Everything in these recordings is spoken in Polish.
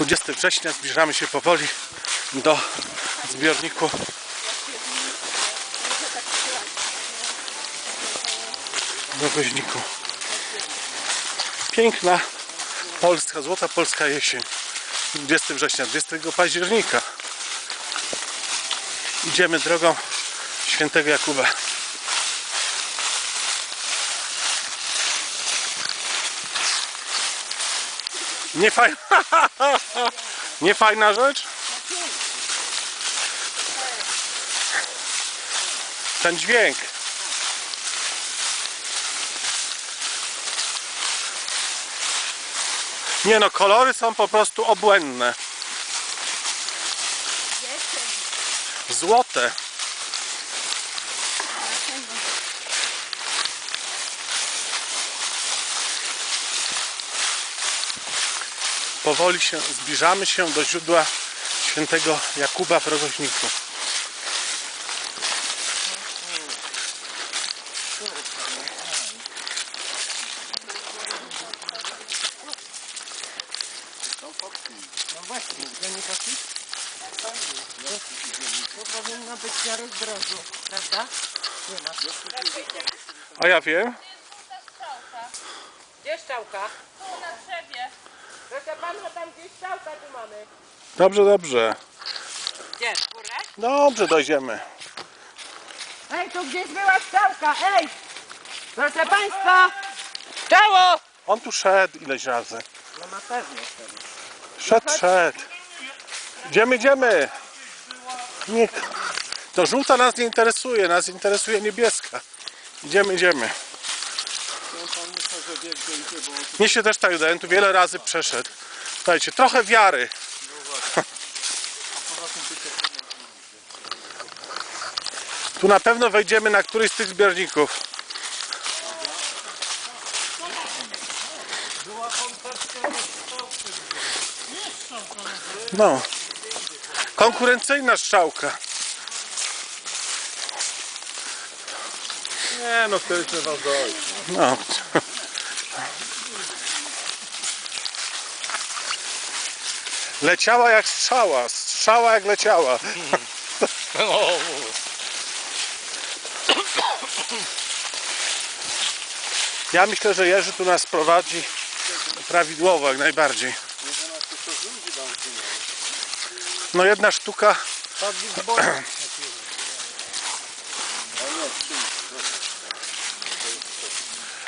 20 września zbliżamy się powoli do zbiorniku do woźniku. Piękna polska, złota polska jesień. 20 września, 20 października. Idziemy drogą świętego Jakuba. Nie fajna, nie fajna rzecz? Ten dźwięk. Nie no, kolory są po prostu obłędne. Złote. Powoli się zbliżamy się do źródła świętego Jakuba w Rogoźniku. No właśnie? To powinno być na rozdrożu, prawda? Nie ma. A ja wiem. Gdzie szczałka? Tu na drzewie. Proszę pana, tam gdzieś szczałka tu mamy. Dobrze, dobrze. Gdzie? W górę? Dobrze, dojdziemy. Ej, tu gdzieś była szczałka, ej! Proszę państwa! Szczało! On tu szedł ileś razy. No na pewno. Szedł, szedł. Idziemy, idziemy. Nie. To żółta nas nie interesuje, nas interesuje niebieska. Idziemy, idziemy. Mnie się też tak wydaje, tu wiele razy przeszedł. Słuchajcie, trochę wiary. Tu na pewno wejdziemy na któryś z tych zbiorników. No. Konkurencyjna strzałka. Nie no, chcieliśmy was dojść. No. Leciała jak strzała, strzała jak leciała. Ja myślę, że Jerzy tu nas prowadzi prawidłowo jak najbardziej. No jedna sztuka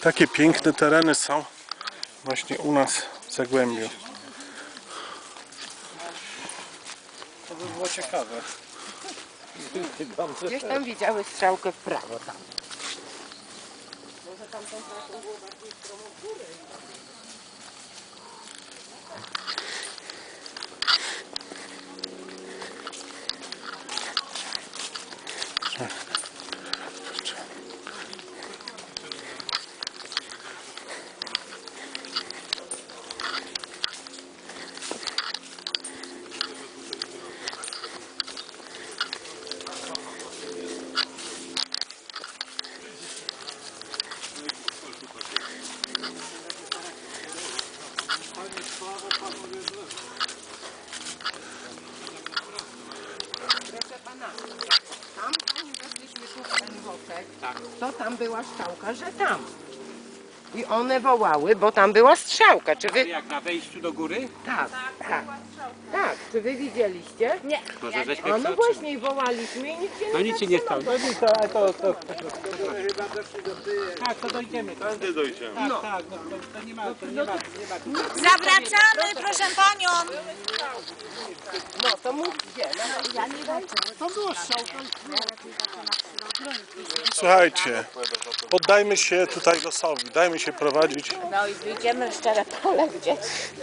Takie piękne tereny są właśnie u nas w Zagłębiu. To by było ciekawe. Gdzieś tam widziały strzałkę w prawo tam. Proszę to tam była strzałka, że tam. I one wołały, bo tam była strzałka. Czy wy... Jak na wejściu do góry? Tak, tak. Tak, czy wy widzieliście? Nie. Może żeśmy A no właśnie i wołaliśmy i nic się No nie nic się nie stało. No nic, ale to, to, Tak, to dojdziemy. To, Tędy dojdziemy. tak, tak, no, to, to nie ma, to nie ma, nie ma. Zawracamy, proszę panią. No to mów gdzie? No, ja nie wiem. Tam była strzałka. Słuchajcie, poddajmy się tutaj losowi, dajmy się prowadzić. No i wyjdziemy w szczere pole, gdzie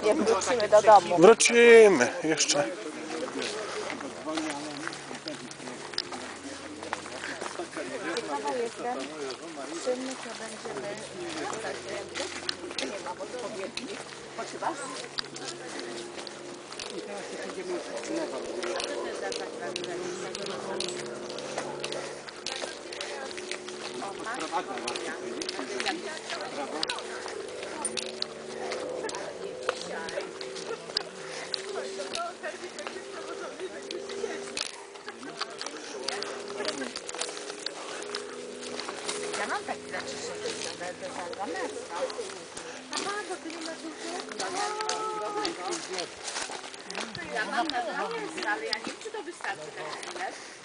nie wrócimy do domu. Wrócimy jeszcze. Ciekawa jestem, czy my to będziemy nie ma odpowiedni. Poczywasz? Ja mam taki zaciszek, że to za dwa metry. Aha, do kilometrów Ja mam na ale ja nie wiem, czy to wystarczy.